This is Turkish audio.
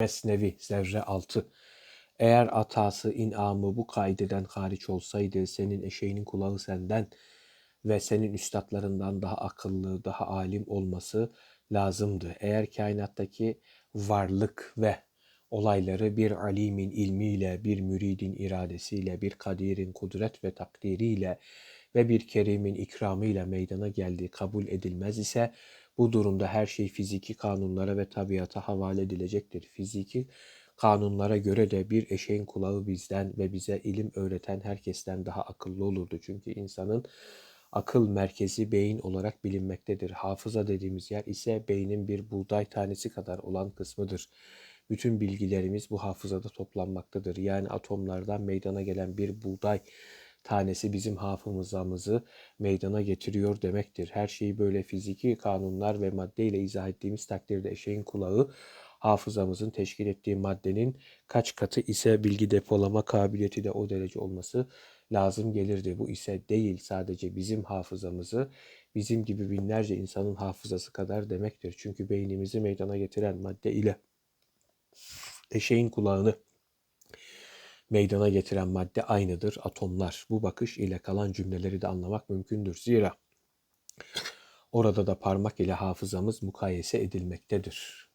Mesnevi Zerre 6 Eğer atası inamı bu kaideden hariç olsaydı senin eşeğinin kulağı senden ve senin üstadlarından daha akıllı, daha alim olması lazımdı. Eğer kainattaki varlık ve olayları bir alimin ilmiyle, bir müridin iradesiyle, bir kadirin kudret ve takdiriyle ve bir kerimin ikramıyla meydana geldiği kabul edilmez ise bu durumda her şey fiziki kanunlara ve tabiata havale edilecektir. Fiziki kanunlara göre de bir eşeğin kulağı bizden ve bize ilim öğreten herkesten daha akıllı olurdu. Çünkü insanın akıl merkezi beyin olarak bilinmektedir. Hafıza dediğimiz yer ise beynin bir buğday tanesi kadar olan kısmıdır. Bütün bilgilerimiz bu hafızada toplanmaktadır. Yani atomlardan meydana gelen bir buğday tanesi bizim hafızamızı meydana getiriyor demektir. Her şeyi böyle fiziki kanunlar ve maddeyle izah ettiğimiz takdirde eşeğin kulağı hafızamızın teşkil ettiği maddenin kaç katı ise bilgi depolama kabiliyeti de o derece olması lazım gelirdi. Bu ise değil sadece bizim hafızamızı bizim gibi binlerce insanın hafızası kadar demektir. Çünkü beynimizi meydana getiren madde ile eşeğin kulağını meydana getiren madde aynıdır, atomlar. Bu bakış ile kalan cümleleri de anlamak mümkündür. Zira orada da parmak ile hafızamız mukayese edilmektedir.